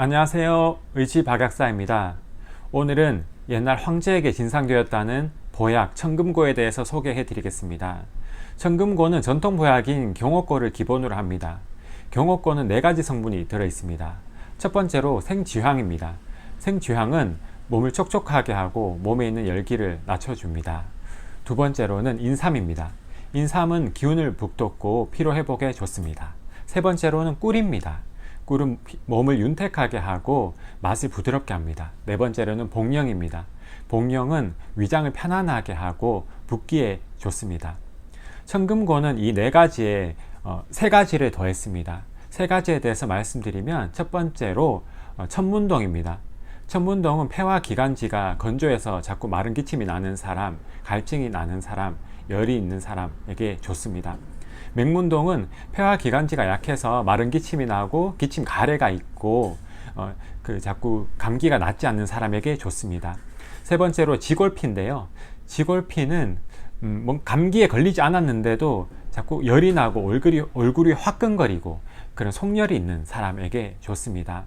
안녕하세요. 의지 박약사입니다. 오늘은 옛날 황제에게 진상되었다는 보약 청금고에 대해서 소개해 드리겠습니다. 청금고는 전통 보약인 경옥고를 기본으로 합니다. 경옥고는 네 가지 성분이 들어 있습니다. 첫 번째로 생쥐황입니다. 생쥐황은 몸을 촉촉하게 하고 몸에 있는 열기를 낮춰줍니다. 두 번째로는 인삼입니다. 인삼은 기운을 북돋고 피로 회복에 좋습니다. 세 번째로는 꿀입니다. 꿀은 피- 몸을 윤택하게 하고 맛을 부드럽게 합니다. 네 번째로는 복령입니다. 복령은 위장을 편안하게 하고 붓기에 좋습니다. 청금고는 이 네 가지에 어, 세 가지를 더했습니다. 세 가지에 대해서 말씀드리면 첫 번째로 어, 천문동입니다. 천문동은 폐와 기관지가 건조해서 자꾸 마른 기침이 나는 사람, 갈증이 나는 사람, 열이 있는 사람에게 좋습니다. 맹문동은 폐와 기관지가 약해서 마른 기침이 나고 기침 가래가 있고 어, 그 자꾸 감기가 낫지 않는 사람에게 좋습니다. 세 번째로 지골피인데요. 지골피는 음, 뭐 감기에 걸리지 않았는데도 자꾸 열이 나고 얼굴이 얼굴이 화끈거리고 그런 속열이 있는 사람에게 좋습니다.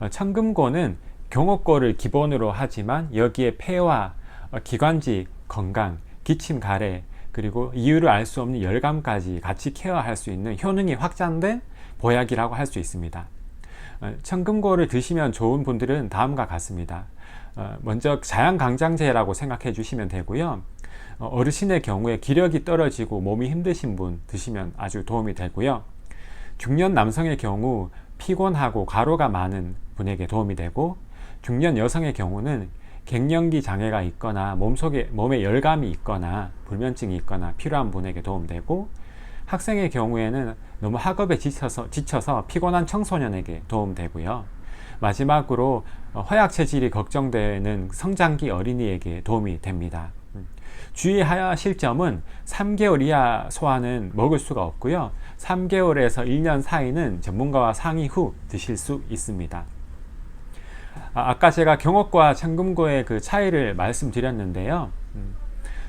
어, 청금고는 경옥고를 기본으로 하지만 여기에 폐와 어, 기관지 건강, 기침 가래 그리고 이유를 알 수 없는 열감까지 같이 케어할 수 있는 효능이 확장된 보약이라고 할 수 있습니다. 어, 청금고를 드시면 좋은 분들은 다음과 같습니다. 어, 먼저 자양강장제라고 생각해 주시면 되고요. 어, 어르신의 경우에 기력이 떨어지고 몸이 힘드신 분 드시면 아주 도움이 되고요. 중년 남성의 경우 피곤하고 가로가 많은 분에게 도움이 되고 중년 여성의 경우는 갱년기 장애가 있거나 몸속에 몸에 열감이 있거나 불면증이 있거나 필요한 분에게 도움되고 학생의 경우에는 너무 학업에 지쳐서 지쳐서 피곤한 청소년에게 도움되고요. 마지막으로 어, 허약 체질이 걱정되는 성장기 어린이에게 도움이 됩니다. 음. 주의하실 점은 3개월 이하 소아는 먹을 수가 없고요. 3개월에서 1년 사이는 전문가와 상의 후 드실 수 있습니다. 아, 아까 제가 경옥과 청금고의 그 차이를 말씀드렸는데요. 음,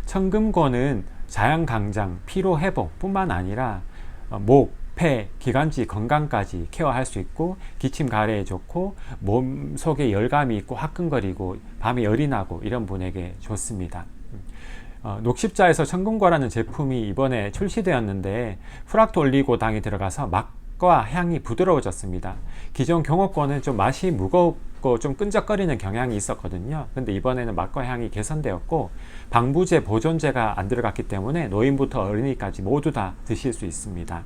청금고는 자양강장, 피로 회복 뿐만 아니라 어, 목, 폐, 기관지 건강까지 케어할 수 있고 기침 가래에 좋고 몸 속에 열감이 있고 화끈거리고 밤에 열이 나고 이런 분에게 좋습니다. 어, 녹십자에서 청금고라는 제품이 이번에 출시되었는데 프락토 올리고당이 들어가서 맛 과 향이 부드러워졌습니다. 기존 경옥고는 좀 맛이 무겁고 좀 끈적거리는 경향이 있었거든요. 근데 이번에는 맛과 향이 개선되었고 방부제, 보존제가 안 들어갔기 때문에 노인부터 어린이까지 모두 다 드실 수 있습니다.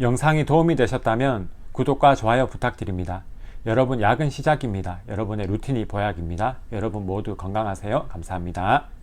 영상이 도움이 되셨다면 구독과 좋아요 부탁드립니다. 여러분 야근 시작입니다. 여러분의 루틴이 보약입니다. 여러분 모두 건강하세요. 감사합니다.